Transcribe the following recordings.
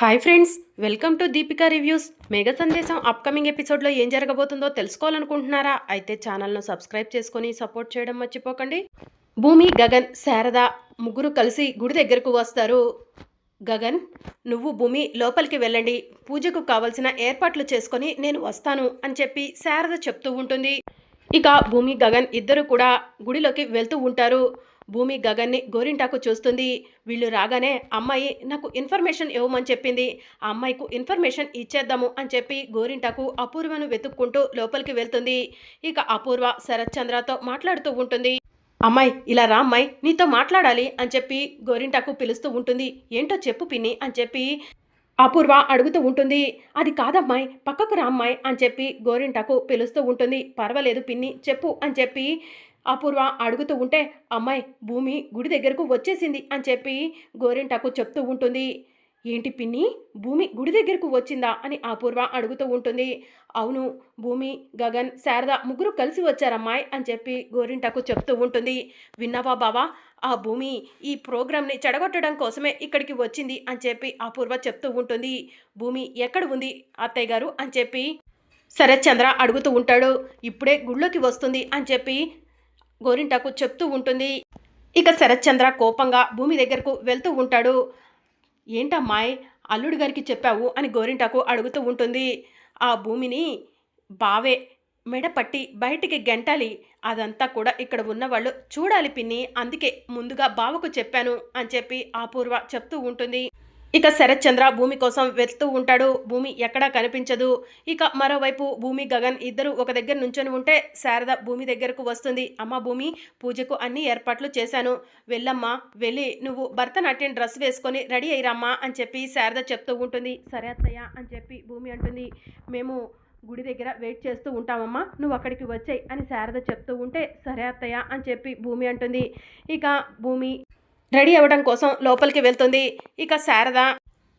Hi friends welcome to Deepika reviews. Mega సందేశం upcoming ఎపిసోడ్లో ఏం జరగబోతుందో తెలుసుకోవాలనుకుంటున్నారా? అయితే ఛానల్ను సబ్స్క్రైబ్ చేసుకొని సపోర్ట్ చేయడం మర్చిపోకండి. భూమి గగన్ శారద ముగ్గురు కలిసి గుడి దగ్గరకు వస్తారు. గగన్ నువ్వు భూమి లోపలికి వెళ్ళండి. పూజకు కావలసిన ఏర్పాట్లు చేసుకొని నేను వస్తాను అని చెప్పి శారద చెప్తూ ఉంటుంది. ఇక భూమి గగన్ ఇద్దరు కూడా గుడిలోకి వెళ్తూ ఉంటారు. భూమి గగన్ని గోరింటాకు చూస్తుంది. వీళ్ళు రాగానే అమ్మాయి నాకు ఇన్ఫర్మేషన్ ఇవ్వమని చెప్పింది. ఆ అమ్మాయికు ఇన్ఫర్మేషన్ ఇచ్చేద్దాము అని చెప్పి గోరింటాకు అపూర్వను వెతుక్కుంటూ లోపలికి వెళ్తుంది. ఇక అపూర్వ శరత్చంద్రతో మాట్లాడుతూ ఉంటుంది. అమ్మాయి ఇలా రా అమ్మాయి నీతో మాట్లాడాలి అని చెప్పి గోరింటాకు పిలుస్తూ ఉంటుంది. ఏంటో చెప్పు పిన్ని అని చెప్పి అపూర్వ అడుగుతూ ఉంటుంది. అది కాదమ్మాయి పక్కకు రా అమ్మాయి అని చెప్పి గోరింటాకు పిలుస్తూ ఉంటుంది. పర్వాలేదు పిన్ని చెప్పు అని చెప్పి అపూర్వ అడుగుతూ ఉంటే అమ్మాయి భూమి గుడి దగ్గరకు వచ్చేసింది అని చెప్పి గోరింటాకు చెప్తూ ఉంటుంది. ఏంటి పిన్ని భూమి గుడి దగ్గరకు వచ్చిందా? అని అపూర్వ అడుగుతూ ఉంటుంది. అవును భూమి గగన్ శారద ముగ్గురు కలిసి వచ్చారమ్మాయి అని చెప్పి గోరింటాకు చెప్తూ ఉంటుంది. విన్నావా బావా ఆ భూమి ఈ ప్రోగ్రామ్ని చెడగొట్టడం కోసమే ఇక్కడికి వచ్చింది అని చెప్పి అపూర్వ చెప్తూ ఉంటుంది. భూమి ఎక్కడ ఉంది అత్తయ్య గారు? అని చెప్పి శరత్ చంద్ర అడుగుతూ ఉంటాడు. ఇప్పుడే గుళ్ళోకి వస్తుంది అని చెప్పి గోరింటాకు చెప్తూ ఉంటుంది. ఇక శరత్చంద్ర కోపంగా భూమి దగ్గరకు వెళ్తూ ఉంటాడు. ఏంటమ్మాయ్ అల్లుడు గారికి చెప్పావు? అని గోరింటాకు అడుగుతూ ఉంటుంది. ఆ భూమిని బావే మెడపట్టి బయటికి గెంటాలి. అదంతా కూడా ఇక్కడ ఉన్నవాళ్ళు చూడాలి పిన్ని అందుకే ముందుగా బావకు చెప్పాను అని చెప్పి అపూర్వ చెప్తూ ఉంటుంది. ఇక శరత్ చంద్ర భూమి కోసం వెళ్తూ ఉంటాడు. భూమి ఎక్కడా కనిపించదు. ఇక మరోవైపు భూమి గగన్ ఇద్దరు ఒక దగ్గర నుంచొని ఉంటే శారద భూమి దగ్గరకు వస్తుంది. అమ్మ భూమి పూజకు అన్ని ఏర్పాట్లు చేశాను. వెళ్ళమ్మా వెళ్ళి నువ్వు భరతనాట్యం డ్రెస్ వేసుకొని రెడీ అయ్యిరమ్మా అని చెప్పి శారద చెప్తూ ఉంటుంది. సరే అత్తయ్య అని చెప్పి భూమి అంటుంది. మేము గుడి దగ్గర వెయిట్ చేస్తూ ఉంటామమ్మా. నువ్వు అక్కడికి వచ్చాయి అని శారద చెప్తూ ఉంటే సరే అత్తయ్య అని చెప్పి భూమి అంటుంది. ఇక భూమి రెడీ అవ్వడం కోసం లోపలికి వెళ్తుంది. ఇక శారద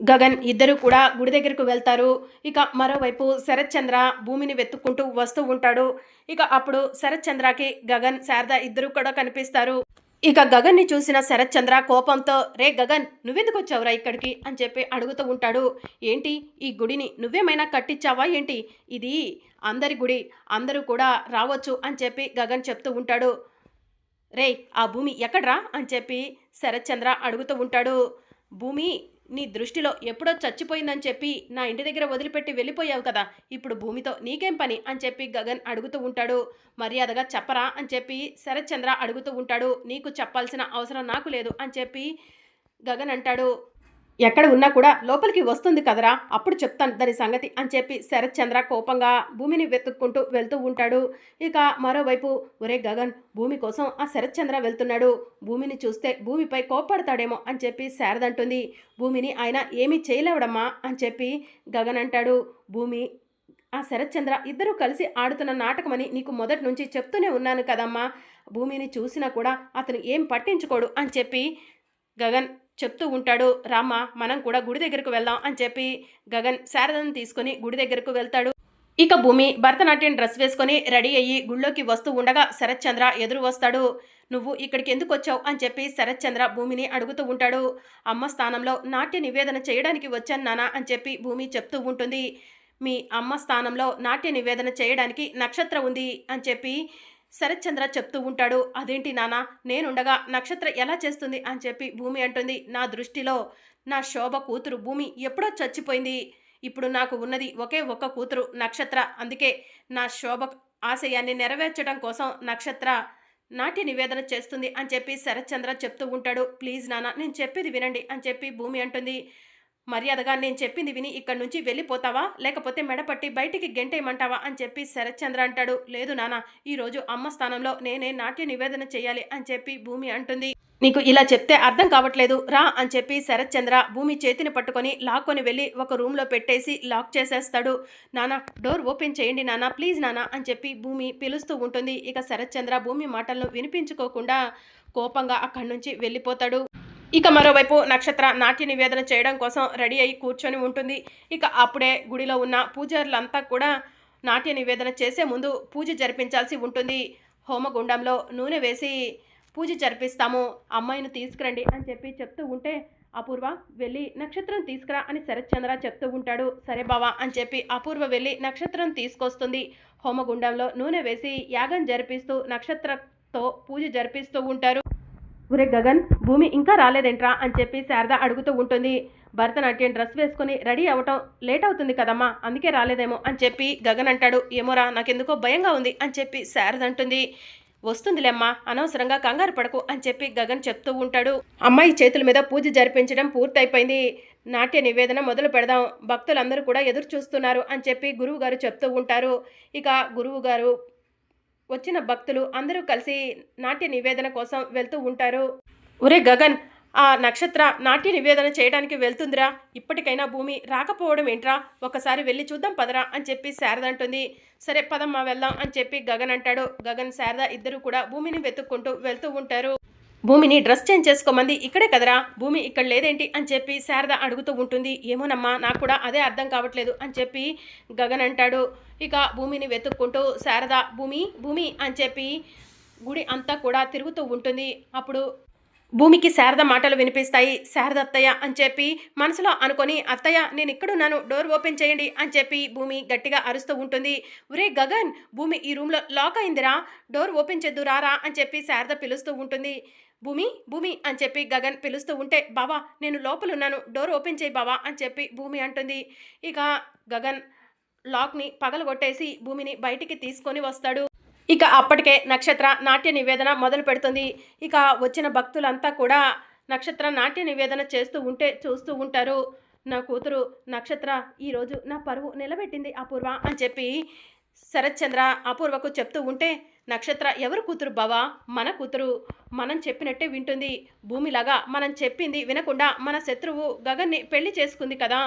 గగన్ ఇద్దరు కూడా గుడి దగ్గరకు వెళ్తారు. ఇక మరోవైపు శరత్ చంద్ర భూమిని వెతుక్కుంటూ వస్తూ ఉంటాడు. ఇక అప్పుడు శరత్ చంద్రకి గగన్ శారద ఇద్దరు కూడా కనిపిస్తారు. ఇక గగన్ని చూసిన శరత్ చంద్ర కోపంతో రే గగన్ నువ్వెందుకు వచ్చావురా ఇక్కడికి? అని చెప్పి అడుగుతూ ఉంటాడు. ఏంటి ఈ గుడిని నువ్వేమైనా కట్టించావా ఏంటి? ఇది అందరి గుడి అందరూ కూడా రావచ్చు అని చెప్పి గగన్ చెప్తూ ఉంటాడు. రే ఆ భూమి ఎక్కడ్రా? అని చెప్పి శరత్చంద్ర అడుగుతూ ఉంటాడు. భూమి నీ దృష్టిలో ఎప్పుడో చచ్చిపోయిందని చెప్పి నా ఇంటి దగ్గర వదిలిపెట్టి వెళ్ళిపోయావు కదా. ఇప్పుడు భూమితో నీకేం పని? అని చెప్పి గగన్ అడుగుతూ ఉంటాడు. మర్యాదగా చెప్పరా? అని చెప్పి శరత్చంద్ర అడుగుతూ ఉంటాడు. నీకు చెప్పాల్సిన అవసరం నాకు లేదు. అని చెప్పి గగన్ అంటాడు. ఎక్కడ ఉన్నా కూడా లోపలికి వస్తుంది కదరా అప్పుడు చెప్తాను దాని సంగతి అని చెప్పి శరత్ చంద్ర కోపంగా భూమిని వెతుక్కుంటూ వెళ్తూ ఉంటాడు. ఇక మరోవైపు ఒరే గగన్ భూమి కోసం ఆ శరత్ చంద్ర వెళ్తున్నాడు. భూమిని చూస్తే భూమిపై కోప్పడతాడేమో అని చెప్పి శారద అంటుంది. భూమిని ఆయన ఏమీ చేయలేవడమ్మా అని చెప్పి గగన్ అంటాడు. భూమి ఆ శరత్ చంద్ర ఇద్దరూ కలిసి ఆడుతున్న నాటకమని నీకు మొదటి నుంచి చెప్తూనే ఉన్నాను కదమ్మా. భూమిని చూసినా కూడా అతను ఏం పట్టించుకోడు అని చెప్పి గగన్ చెప్తూ ఉంటాడు రామ మనం కూడా గుడి దగ్గరకు వెళ్దాం అని చెప్పి గగన్ శారదను తీసుకొని గుడి దగ్గరకు వెళ్తాడు. ఇక భూమి భరతనాట్యం డ్రెస్ వేసుకొని రెడీ అయ్యి గుళ్ళోకి వస్తూ ఉండగా శరత్చంద్ర ఎదురు వస్తాడు. నువ్వు ఇక్కడికి ఎందుకు వచ్చావు? అని చెప్పి శరత్చంద్ర భూమిని అడుగుతూ ఉంటాడు. అమ్మ స్థానంలో నాట్య నివేదన చేయడానికి వచ్చాను నానా అని చెప్పి భూమి చెప్తూ ఉంటుంది. మీ అమ్మ స్థానంలో నాట్య నివేదన చేయడానికి నక్షత్ర ఉంది అని చెప్పి శరత్చంద్ర చెప్తూ ఉంటాడు అదేంటి నాన్న నేనుండగా నక్షత్ర ఎలా చేస్తుంది? అని చెప్పి భూమి అంటుంది నా దృష్టిలో నా శోభ కూతురు భూమి ఎప్పుడో చచ్చిపోయింది. ఇప్పుడు నాకు ఉన్నది ఒకే ఒక్క కూతురు నక్షత్ర. అందుకే నా శోభ ఆశయాన్ని నెరవేర్చడం కోసం నక్షత్ర నాట్య నివేదన చేస్తుంది అని చెప్పి శరత్చంద్ర చెప్తూ ఉంటాడు ప్లీజ్ నాన్న నేను చెప్పేది వినండి అని చెప్పి భూమి అంటుంది. మర్యాదగా నేను చెప్పింది విని ఇక్కడి నుంచి వెళ్ళిపోతావా? లేకపోతే మెడపట్టి బయటికి గెంటేయమంటావా? అని చెప్పి శరత్చంద్ర అంటాడు. లేదు నాన్న ఈరోజు అమ్మ స్థానంలో నేనే నాట్య నివేదన చేయాలి అని చెప్పి భూమి అంటుంది. నీకు ఇలా చెప్తే అర్థం కావట్లేదు. రా అని చెప్పి శరత్చంద్ర భూమి చేతిని పట్టుకొని లాక్కొని వెళ్ళి ఒక రూమ్లో పెట్టేసి లాక్ చేసేస్తాడు. నానా డోర్ ఓపెన్ చేయండి నానా ప్లీజ్ నానా అని చెప్పి భూమి పిలుస్తూ ఉంటుంది. ఇక శరత్చంద్ర భూమి మాటలను వినిపించుకోకుండా కోపంగా అక్కడి నుంచి వెళ్ళిపోతాడు. ఇక మరోవైపు నక్షత్ర నాట్య నివేదన చేయడం కోసం రెడీ అయి కూర్చొని ఉంటుంది. ఇక అప్పుడే గుడిలో ఉన్న పూజారులంతా కూడా నాట్య నివేదన చేసే ముందు పూజ జరిపించాల్సి ఉంటుంది. హోమగుండంలో నూనె వేసి పూజ జరిపిస్తాము. అమ్మాయిని తీసుకురండి అని చెప్పి చెప్తూ ఉంటే అపూర్వ వెళ్ళి నక్షత్రం తీసుకురా అని శరత్చంద్ర చెప్తూ ఉంటాడు. సరే బావా అని చెప్పి అపూర్వ వెళ్ళి నక్షత్రం తీసుకొస్తుంది. హోమగుండంలో నూనె వేసి యాగం జరిపిస్తూ నక్షత్రంతో పూజ జరిపిస్తూ ఉంటారు. ఒరే గగన్ భూమి ఇంకా రాలేదేంట్రా అని చెప్పి శారద అడుగుతూ ఉంటుంది. భరతనాట్యం డ్రెస్ వేసుకొని రెడీ అవ్వటం లేట్ అవుతుంది కదమ్మా అందుకే రాలేదేమో అని చెప్పి గగన్ అంటాడు. ఏమోరా నాకెందుకో భయంగా ఉంది అని చెప్పి శారద అంటుంది. వస్తుందిలేమ్మా అనవసరంగా కంగారు పడకు అని చెప్పి గగన్ చెప్తూ ఉంటాడు. అమ్మాయి చేతుల మీద పూజ జరిపించడం పూర్తయిపోయింది. నాట్య నివేదన మొదలు పెడదాం భక్తులందరూ కూడా ఎదురు చూస్తున్నారు అని చెప్పి గురువు గారు చెప్తూ ఉంటారు. ఇక గురువు గారు వచ్చిన భక్తులు అందరూ కలిసి నాట్య నివేదన కోసం వెళ్తూ ఉంటారు. ఒరే గగన్ ఆ నక్షత్ర నాట్య నివేదన చేయడానికి వెళ్తుందిరా. ఇప్పటికైనా భూమి రాకపోవడం ఏంట్రా? ఒకసారి వెళ్ళి చూద్దాం పదరా అని చెప్పి శారద అంటుంది. సరే పదమ్మా వెళ్దాం అని చెప్పి గగన్ అంటాడు. గగన్ శారద ఇద్దరు కూడా భూమిని వెతుక్కుంటూ వెళ్తూ ఉంటారు. భూమిని డ్రెస్ చేంజ్ చేసుకోమంది ఇక్కడే కదరా. భూమి ఇక్కడ లేదేంటి అని చెప్పి శారద అడుగుతూ ఉంటుంది. ఏమోనమ్మా నాకు కూడా అదే అర్థం కావట్లేదు అని చెప్పి గగన్ అంటాడు. ఇక భూమిని వెతుక్కుంటూ శారద భూమి భూమి అని చెప్పి గుడి అంతా కూడా తిరుగుతూ ఉంటుంది. అప్పుడు భూమికి శారద మాటలు వినిపిస్తాయి. శారద అత్తయ్య అని చెప్పి మనసులో అనుకొని అత్తయ్య నేను ఇక్కడున్నాను. డోర్ ఓపెన్ చేయండి అని చెప్పి భూమి గట్టిగా అరుస్తూ ఉంటుంది. ఒరే గగన్ భూమి ఈ రూమ్లో లాక్ అయిందిరా. డోర్ ఓపెన్ చేద్దు రారా అని చెప్పి శారద పిలుస్తూ ఉంటుంది. భూమి భూమి అని చెప్పి గగన్ పిలుస్తూ ఉంటే బావా నేను లోపల ఉన్నాను డోర్ ఓపెన్ చేయి బావా అని చెప్పి భూమి అంటుంది. ఇక గగన్ లాక్ని పగలగొట్టేసి భూమిని బయటికి తీసుకొని వస్తాడు. ఇక అప్పటికే నక్షత్ర నాట్య నివేదన మొదలు పెడుతుంది. ఇక వచ్చిన భక్తులంతా కూడా నక్షత్ర నాట్య నివేదన చేస్తూ ఉంటే చూస్తూ ఉంటారు. నా కూతురు నక్షత్ర ఈరోజు నా పరువు నిలబెట్టింది అపూర్వ అని చెప్పి శరత్చంద్ర అపూర్వకు చెప్తూ ఉంటే నక్షత్ర ఎవరు కూతురు బావా? మన కూతురు. మనం చెప్పినట్టే వింటుంది. భూమిలాగా మనం చెప్పింది వినకుండా మన శత్రువు గగన్ని పెళ్ళి చేసుకుంది కదా.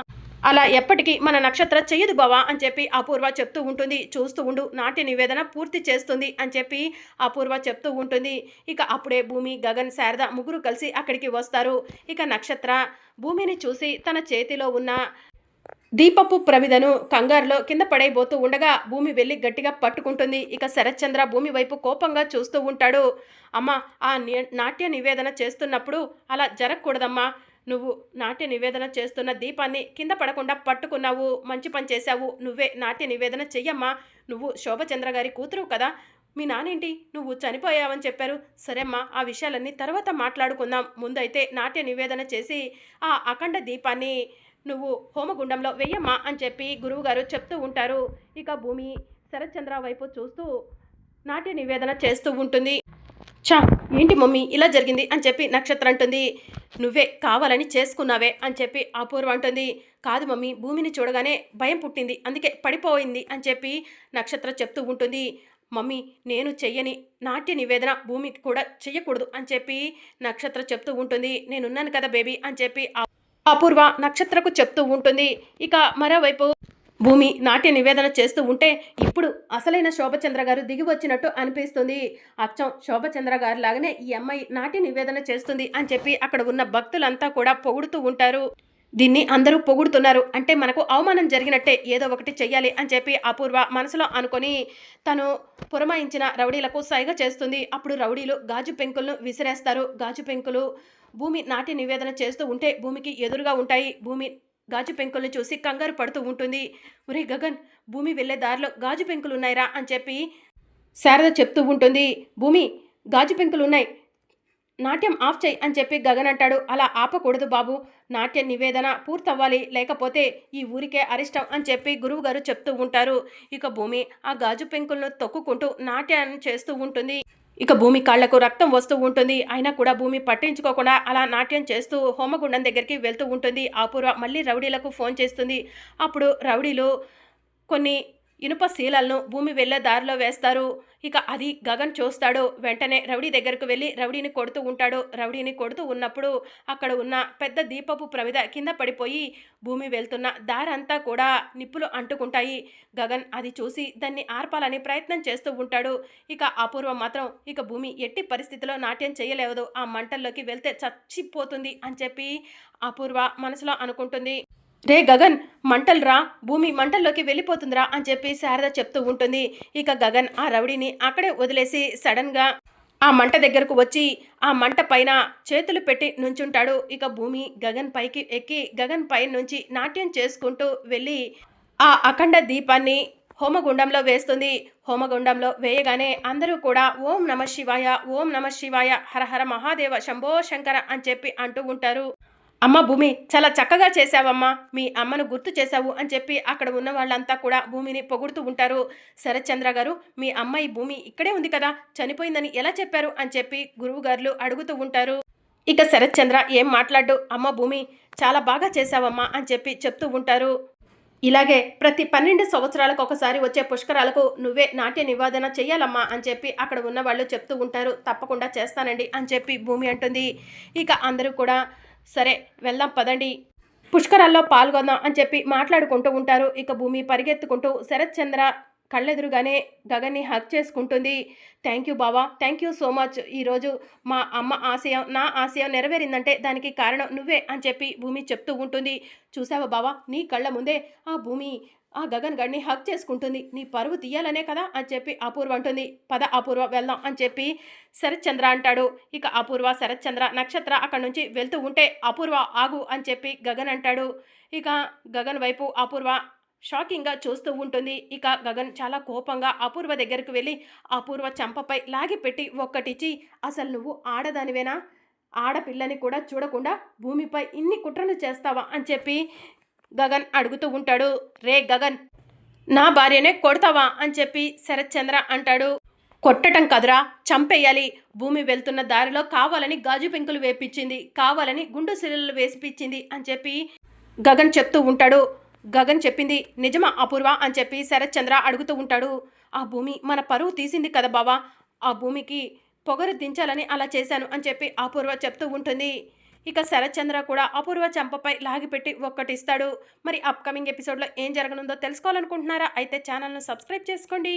అలా ఎప్పటికీ మన నక్షత్ర చెయ్యదు బావా అని చెప్పి అపూర్వ చెప్తూ ఉంటుంది. చూస్తూ ఉండు నాట్య నివేదన పూర్తి చేస్తుంది అని చెప్పి అపూర్వ చెప్తూ ఉంటుంది. ఇక అప్పుడే భూమి గగన్ శారద ముగ్గురు కలిసి అక్కడికి వస్తారు. ఇక నక్షత్ర భూమిని చూసి తన చేతిలో ఉన్న దీపపు ప్రమిదను కంగారులో కింద పడైపోతూ ఉండగా భూమి వెళ్ళి గట్టిగా పట్టుకుంటుంది. ఇక శరత్చంద్ర భూమి వైపు కోపంగా చూస్తూ ఉంటాడు. అమ్మ ఆ నాట్య నివేదన చేస్తున్నప్పుడు అలా జరగకూడదమ్మా. నువ్వు నాట్య నివేదన చేస్తున్న దీపాన్ని కింద పడకుండా పట్టుకున్నావు మంచి పని చేశావు. నువ్వే నాట్య నివేదన చెయ్యమ్మా. నువ్వు శోభచంద్ర గారి కూతురు కదా. మీ నానేంటి నువ్వు చనిపోయావని చెప్పారు. సరేమ్మా ఆ విషయాలన్నీ తర్వాత మాట్లాడుకుందాం. ముందైతే నాట్య నివేదన చేసి ఆ అఖండ దీపాన్ని నువ్వు హోమగుండంలో వెయ్యమ్మా అని చెప్పి గురువుగారు చెప్తూ ఉంటారు. ఇక భూమి శరత్చంద్ర వైపు చూస్తూ నాట్య నివేదన చేస్తూ ఉంటుంది. చా ఏంటి మమ్మీ ఇలా జరిగింది అని చెప్పి నక్షత్రం అంటుంది. నువ్వే కావాలని చేసుకున్నావే అని చెప్పి అపూర్వ అంటుంది. కాదు మమ్మీ భూమిని చూడగానే భయం పుట్టింది. అందుకే పడిపోయింది అని చెప్పి నక్షత్ర చెప్తూ ఉంటుంది. మమ్మీ నేను చెయ్యని నాట్య నివేదన భూమికి కూడా చెయ్యకూడదు అని చెప్పి నక్షత్ర చెప్తూ ఉంటుంది. నేనున్నాను కదా బేబీ అని చెప్పి అపూర్వ నక్షత్రకు చెప్తూ ఉంటుంది. ఇక మరోవైపు భూమి నాట్య నివేదన చేస్తూ ఉంటే ఇప్పుడు అసలైన శోభచంద్ర గారు దిగి వచ్చినట్టు అనిపిస్తుంది. అచ్చం శోభచంద్ర గారు లాగానే ఈ అమ్మాయి నాట్య నివేదన చేస్తుంది అని చెప్పి అక్కడ ఉన్న భక్తులంతా కూడా పొగుడుతూ ఉంటారు. దీన్ని అందరూ పొగుడుతున్నారు. అంటే మనకు అవమానం జరిగినట్టే ఏదో ఒకటి చెయ్యాలి అని చెప్పి అపూర్వ మనసులో అనుకొని తను పురమాయించిన రౌడీలకు సైగ చేస్తుంది. అప్పుడు రౌడీలు గాజు పెంకులను విసిరేస్తారు. గాజు పెంకులు భూమి నాట్య నివేదన చేస్తూ ఉంటే భూమికి ఎదురుగా ఉంటాయి. భూమి గాజు పెంకులను చూసి కంగారు పడుతూ ఉంటుంది. ఒరే గగన్ భూమి వెళ్ళే దారిలో గాజు పెంకులు ఉన్నాయిరా అని చెప్పి శారద చెప్తూ ఉంటుంది. భూమి గాజు పెంకులు ఉన్నాయి నాట్యం ఆఫ్ చేయి అని చెప్పి గగన్ అంటాడు. అలా ఆపకూడదు బాబు. నాట్య నివేదన పూర్తవ్వాలి. లేకపోతే ఈ ఊరికే అరిష్టం అని చెప్పి గురువుగారు చెప్తూ ఉంటారు. ఇక భూమి ఆ గాజు పెంకులను తొక్కుకుంటూ నాట్యాన్ని చేస్తూ ఉంటుంది. ఇక భూమి కాళ్ళకు రక్తం వస్తూ ఉంటుంది. అయినా కూడా భూమి పట్టించుకోకుండా అలా నాట్యం చేస్తూ హోమగుండం దగ్గరికి వెళ్తూ ఉంటుంది. అపూర్వ మళ్ళీ రౌడీలకు ఫోన్ చేస్తుంది. అప్పుడు రౌడీలు కొన్ని ఇనుప శీలలను భూమి వెళ్ళే దారిలో వేస్తారు. ఇక అది గగన్ చూస్తాడు వెంటనే రౌడీ దగ్గరకు వెళ్ళి రౌడీని కొడుతూ ఉంటాడు. రౌడీని కొడుతూ ఉన్నప్పుడు అక్కడ ఉన్న పెద్ద దీపపు ప్రమిద కింద పడిపోయి భూమి వెళ్తున్న దారంతా కూడా నిప్పులు అంటుకుంటాయి. గగన్ అది చూసి దాన్ని ఆర్పాలని ప్రయత్నం చేస్తూ ఉంటాడు. ఇక అపూర్వం మాత్రం ఇక భూమి ఎట్టి పరిస్థితిలో నాట్యం చేయలేవదు ఆ మంటల్లోకి వెళ్తే చచ్చిపోతుంది అని చెప్పి అపూర్వ మనసులో అనుకుంటుంది. రే గగన్ మంటలు రా. భూమి మంటల్లోకి వెళ్ళిపోతుందిరా అని చెప్పి శారద చెప్తూ ఉంటుంది. ఇక గగన్ ఆ రౌడీని అక్కడే వదిలేసి సడన్గా ఆ మంట దగ్గరకు వచ్చి ఆ మంట పైన చేతులు పెట్టి నుంచుంటాడు. ఇక భూమి గగన్ పైకి ఎక్కి గగన్ పై నుంచి నాట్యం చేసుకుంటూ వెళ్ళి ఆ అఖండ దీపాన్ని హోమగుండంలో వేస్తుంది. హోమగుండంలో వేయగానే అందరూ కూడా ఓం నమ శివాయ ఓం నమ శివాయ హర హర మహాదేవ శంభో శంకర అని చెప్పి అంటూ ఉంటారు. అమ్మ భూమి చాలా చక్కగా చేశావమ్మా. మీ అమ్మను గుర్తు చేశావు అని చెప్పి అక్కడ ఉన్న వాళ్ళంతా కూడా భూమిని పొగుడుతూ ఉంటారు. శరత్చంద్ర గారు మీ అమ్మాయి భూమి ఇక్కడే ఉంది కదా చనిపోయిందని ఎలా చెప్పారు అని చెప్పి గురువు గారులు అడుగుతూ ఉంటారు. ఇక శరత్చంద్ర ఏం మాట్లాడు అమ్మ భూమి చాలా బాగా చేశావమ్మా అని చెప్పి చెప్తూ ఉంటారు. ఇలాగే ప్రతి పన్నెండు సంవత్సరాలకు ఒకసారి వచ్చే పుష్కరాలకు నువ్వే నాట్య నివాదన చేయాలమ్మా అని చెప్పి అక్కడ ఉన్న వాళ్ళు చెప్తూ ఉంటారు. తప్పకుండా చేస్తానండి అని చెప్పి భూమి అంటుంది. ఇక అందరూ కూడా సరే వెళ్దాం పదండి. పుష్కరాల్లో పాల్గొందాం అని చెప్పి మాట్లాడుకుంటూ ఉంటారు. ఇక భూమి పరిగెత్తుకుంటూ శరత్ చంద్ర కళ్ళెదురుగానే గగన్ని హక్ చేసుకుంటుంది. థ్యాంక్ యూ బావా థ్యాంక్ యూ సో మచ్. ఈరోజు మా అమ్మ ఆశయం నా ఆశయం నెరవేరిందంటే దానికి కారణం నువ్వే అని చెప్పి భూమి చెప్తూ ఉంటుంది. చూసావా బావా నీ కళ్ళ ముందే ఆ భూమి ఆ గగన్ గడిని హక్ చేసుకుంటుంది. నీ పరువు తీయాలనే కదా అని చెప్పి అపూర్వ అంటుంది. పద అపూర్వ వెళ్దాం అని చెప్పి శరత్చంద్ర అంటాడు. ఇక అపూర్వ శరత్చంద్ర నక్షత్ర అక్కడ నుంచి వెళ్తూ ఉంటే అపూర్వ ఆగు అని చెప్పి గగన్ అంటాడు. ఇక గగన్ వైపు అపూర్వ షాకింగ్గా చూస్తూ ఉంటుంది. ఇక గగన్ చాలా కోపంగా అపూర్వ దగ్గరకు వెళ్ళి అపూర్వ చంపపై లాగిపెట్టి ఒక్కటిచ్చి అసలు నువ్వు ఆడదానివేనా? ఆడపిల్లని కూడా చూడకుండా భూమిపై ఇన్ని కుట్రలు చేస్తావా? అని చెప్పి గగన్ అడుగుతూ ఉంటాడు రే గగన్ నా భార్యనే కొడతావా? అని చెప్పి శరత్చంద్ర అంటాడు. కొట్టటం కదరా చంపేయాలి. భూమి వెళ్తున్న దారిలో కావాలని గాజు పెంకులు వేపించింది కావాలని గుండు సిరలు వేసిపించింది అని చెప్పి గగన్ చెప్తూ ఉంటాడు. గగన్ చెప్పింది నిజమా అపూర్వ? అని చెప్పి శరత్చంద్ర అడుగుతూ ఉంటాడు. ఆ భూమి మన పరువు తీసింది కదా బావా ఆ భూమికి పొగరు దించాలని అలా చేశాను అని చెప్పి అపూర్వ చెప్తూ ఉంటుంది. ఇక శరత్చంద్ర కూడా అపూర్వ చంపపై లాగిపెట్టి ఒక్కటిస్తాడు. మరి అప్కమింగ్ ఎపిసోడ్లో ఏం జరగనుందో తెలుసుకోవాలనుకుంటున్నారా? అయితే ఛానల్ను సబ్స్క్రైబ్ చేసుకోండి.